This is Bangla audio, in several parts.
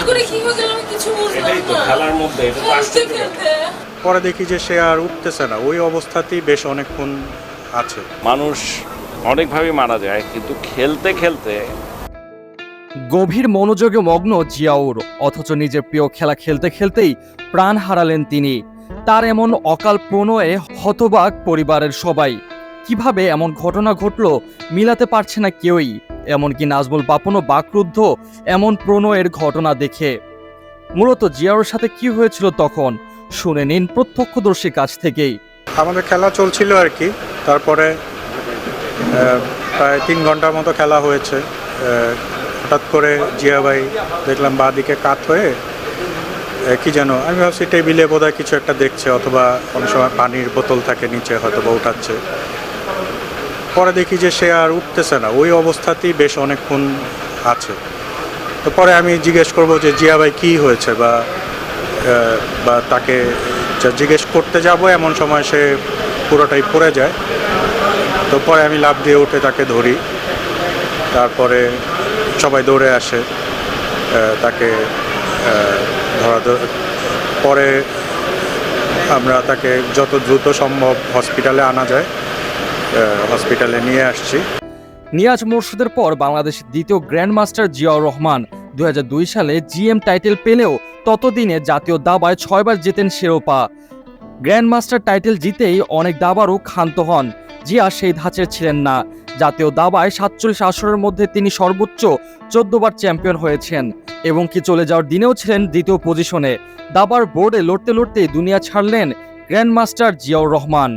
হঠাৎ করে কি হয়ে গেল আমি কিছু বুঝলাম এটাই তো খেলার মধ্যে এটা তো খেলতে পরে। দেখি যে সে আর উঠতেছে না। ওই অবস্থাতেই বেশ অনেকক্ষণ আছে। মানুষ অনেকভাবে মারা যায় কিন্তু খেলতে খেলতে গভীর মনোযোগে মগ্ন জিয়াউর অথচ নিজের প্রিয় খেলা খেলতে খেলতেই প্রাণ হারালেন তিনি। তার এমন অকাল প্রণয়ে হতবাক পরিবারের সবাই। কীভাবে এমন ঘটনা ঘটল মিলাতে পারছে না কেউই। এমনকি নাজমুল বাপনও বাকরুদ্ধ এমন প্রণয়ের ঘটনা দেখে। মূলত জিয়াউর সাথে কি হয়েছিল তখন, শুনে নিন প্রত্যক্ষদর্শীর কাছ থেকেই। আমাদের খেলা চলছিল আর কি। তারপরে প্রায় তিন ঘণ্টার মতো খেলা হয়েছে। হঠাৎ করে জিয়া ভাই দেখলাম বাঁ দিকে কাত হয়ে কি যেন, আমি ভাবছি টেবিলে বোধহয় কিছু একটা দেখছে, অথবা অনেক সময় পানির বোতল থাকে নিচে হয়তো বা উঠাচ্ছে। পরে দেখি যে সে আর উঠতেছে না। ওই অবস্থাতেই বেশ অনেকক্ষণ আছে। তো পরে আমি জিজ্ঞেস করব যে, জিয়া ভাই, কী হয়েছে? বা বা তাকে জিজ্ঞেস করতে যাব, এমন সময় সে পুরোটাই পড়ে যায়। তো পরে আমি লাভ দিয়ে উঠে তাকে ধরি। তারপরে সবাই দৌড়ে আসে। তাকে ধরা পরে আমরা তাকে যত দ্রুত সম্ভব হসপিটালে আনা যায়। হসপিটালে নিয়ে আসছি। নিয়াজ মোর্শেদের পর বাংলাদেশের দ্বিতীয় গ্র্যান্ড মাস্টার জিয়াউর রহমান। দুই সালে জিএম টাইটেল পেলেও ততদিনে জাতীয় দাবায় ছয়বার জেতেন শিরোপা। গ্র্যান্ড মাস্টার টাইটেল জিতেই অনেক দাবারও ক্ষান্ত হন। জিয়া সেই ধাঁচের ছিলেন না। জাতীয় দাবায় সাতচল্লিশ আসরের মধ্যে তিনি সর্বোচ্চ চোদ্দবার চ্যাম্পিয়ন হয়েছেন এবং কি চলে যাওয়ার দিনেও ছিলেন দ্বিতীয় পজিশনে দাবার বোর্ডে লড়তে লড়তে দুনিয়া ছাড়লেন গ্র্যান্ড মাস্টার জিয়াউর রহমান।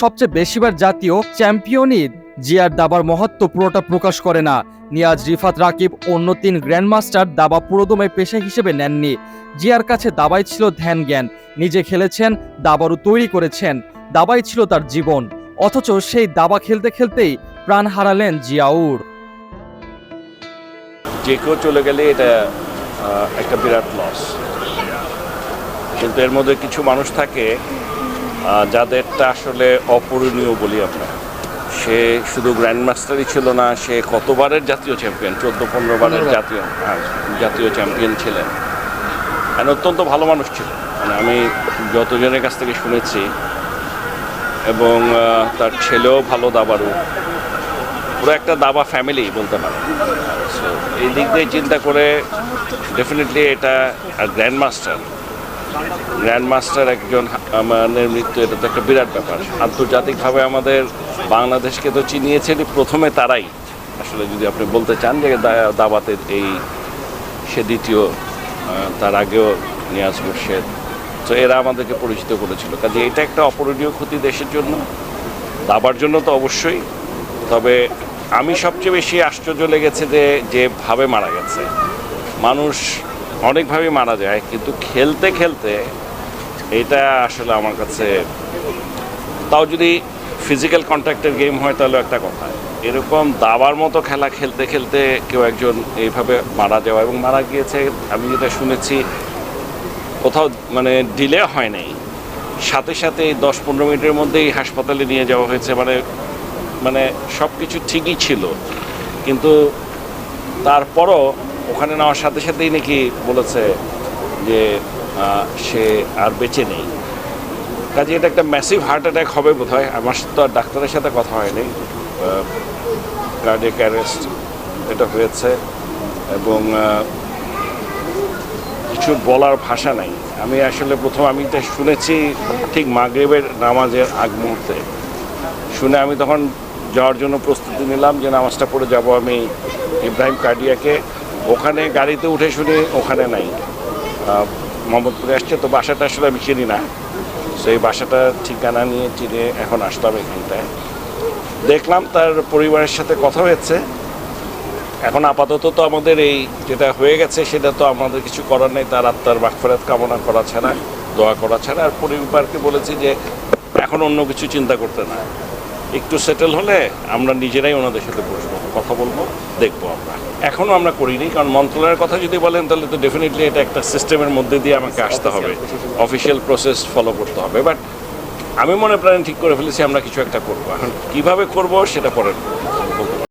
সবচেয়ে বেশিবার জাতীয় চ্যাম্পিয়নই জিয়ার দাবার মহত্ব পুরোটা প্রকাশ করে না। নিয়াজ, রিফাত, রাকিব অন্য তিন গ্র্যান্ডমাস্টার দাবা পুরোদমে পেশা হিসেবে নেননি। জিয়ার কাছে দাবাই ছিল ধ্যান জ্ঞান নিজে খেলেছেন, দাবারও তৈরি করেছেন। দাবাই ছিল তার জীবন। অথচ সেই দাবা খেলতে খেলতেই প্রাণ হারালেন জিয়াউর। যে কেউ চলে গেলে এটা একটা বিরাট লস কিন্তু এর মধ্যে কিছু মানুষ থাকে যাদেরটা আসলে অপূরণীয় বলি আমরা। সে শুধু গ্র্যান্ড মাস্টারই ছিল না সে কতবারের জাতীয় চ্যাম্পিয়ন চোদ্দ পনেরো বারের জাতীয় হ্যাঁ, জাতীয় চ্যাম্পিয়ন ছিলেন। আর অত্যন্ত ভালো মানুষ ছিল। মানে আমি যতজনের কাছ থেকে শুনেছি এবং তার ছেলেও ভালো দাবারু পুরো একটা দাবা ফ্যামিলি বলতে পারে এই দিক দিয়ে চিন্তা করে ডেফিনেটলি এটা গ্র্যান্ড মাস্টার গ্র্যান্ড মাস্টার একজন আমাদের মৃত্যু, এটা তো একটা বিরাট ব্যাপার। আন্তর্জাতিকভাবে আমাদের বাংলাদেশকে তো চিনিয়েছেন প্রথমে তারাই। আসলে যদি আপনি বলতে চান যে দা- দাবাতের এই, সে দ্বিতীয় তার আগেও নিয়াজ মুর্শেদ। তো এরা আমাদেরকে পরিচিত করেছিল। কাজে এটা একটা অপরণীয় ক্ষতি দেশের জন্য। দাবার জন্য তো অবশ্যই। তবে আমি সবচেয়ে বেশি আশ্চর্য লেগেছে যে, যেভাবে মারা গেছে। মানুষ অনেকভাবে মারা যায়, কিন্তু খেলতে খেলতে এটা আসলে আমার কাছে, তাও যদি ফিজিক্যাল কন্ট্যাক্টের গেম হয় তাহলে একটা কথা। এরকম দাবার মতো খেলা খেলতে খেলতে কেউ একজন এইভাবে মারা যাওয়া এবং মারা গিয়েছে, আমি যেটা শুনেছি, কোথাও মানে ডিলে হয় নাই। সাথে সাথে দশ পনেরো মিনিটের মধ্যেই হাসপাতালে নিয়ে যাওয়া হয়েছে মানে মানে সব কিছু ঠিকই ছিল। কিন্তু তারপরও ওখানে নেওয়ার সাথে সাথেই নাকি বলেছে যে সে আর বেঁচে নেই। কাজে এটা একটা ম্যাসিভ হার্ট অ্যাটাক হবে বোধ হয় আমার তো আর ডাক্তারের সাথে কথা হয়নি। কার্ডিয়াক অ্যারেস্ট এটা হয়েছে এবং কিছু বলার ভাষা নাই। আমি আসলে প্রথম আমি এটা শুনেছি ঠিক মাগরেবের নামাজের আগ মুহূর্তে। শুনে আমি তখন যাওয়ার জন্য প্রস্তুতি নিলাম যে নামাজটা পড়ে যাব আমি ইব্রাহিম কার্ডিয়াকে। ওখানে গাড়িতে উঠে শুনি ওখানে নাই। মোহাম্মদপুরে আসছে, তো বাসাটা আসলে আমি চিনি না। সেই বাসাটার ঠিকানা নিয়ে চিনে এখন আসলাম এখানটায়। দেখলাম তার পরিবারের সাথে কথা হয়েছে। এখন আপাতত তো আমাদের এই যেটা হয়ে গেছে, সেটা তো আমাদের কিছু করার নেই। তার আত্মার বাকফেরাত কামনা করা ছাড়া, দোয়া করা ছাড়া। আর পরিবারকে বলেছি যে এখন অন্য কিছু চিন্তা করতে না। একটু সেটেল হলে আমরা নিজেরাই ওনাদের সাথে বসবো কথা বলব দেখব আমরা। এখনও আমরা করিনি কারণ মন্ত্রণালয়ের কথা যদি বলেন তাহলে তো ডেফিনেটলি এটা একটা সিস্টেমের মধ্যে দিয়ে আমাকে আসতে হবে। অফিসিয়াল প্রসেস ফলো করতে হবে। বাট আমি মনে প্রাণে ঠিক করে ফেলেছি আমরা কিছু একটা করব। এখন কীভাবে করব সেটা পরের